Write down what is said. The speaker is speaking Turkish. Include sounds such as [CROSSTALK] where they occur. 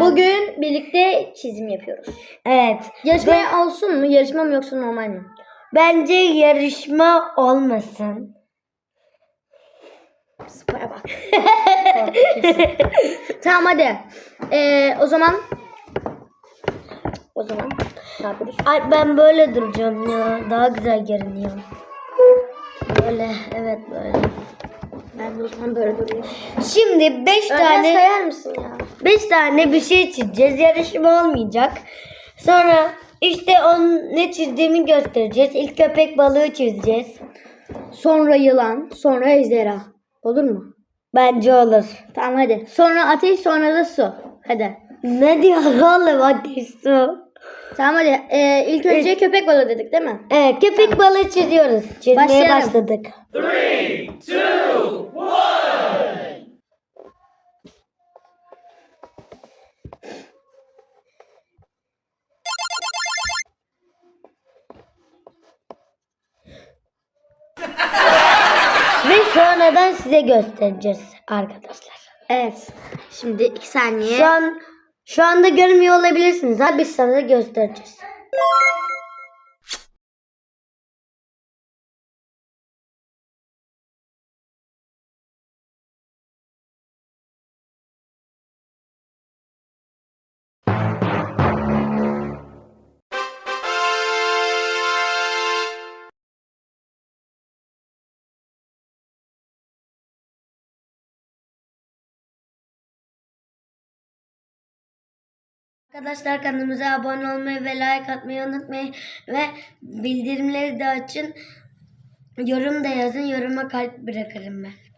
Bugün birlikte çizim yapıyoruz. Evet. Yarışma olsun mu? Yarışma mı yoksa normal mi? Bence yarışma olmasın. Spora bak. [LAUGHS] tamam hadi. Ee, o zaman o zaman ne yapıyoruz? Ay ben böyle duracağım ya. Daha güzel görünüyor. Böyle evet böyle. Ben de o zaman böyle durayım. Şimdi 5 Önden tane sayar mısın ya? 5 tane bir şey çizeceğiz. Yarışma olmayacak. Sonra işte on ne çizdiğimi göstereceğiz. İlk köpek balığı çizeceğiz. Sonra yılan, sonra ejderha. Olur mu? Bence olur. Tamam hadi. Sonra ateş, sonra da su. Hadi. Ne diyor oğlum ateş su? Tamam hadi. Ee, ilk önce köpek balığı dedik değil mi? Evet köpek balığı çiziyoruz. Çizmeye Başlayalım. başladık. Ve sonradan size göstereceğiz arkadaşlar. Evet. Şimdi iki saniye. Şu an şu anda görmüyor olabilirsiniz. Ha biz sana göstereceğiz. Arkadaşlar kanalımıza abone olmayı ve like atmayı unutmayın. Ve bildirimleri de açın. Yorum da yazın. Yoruma kalp bırakırım ben.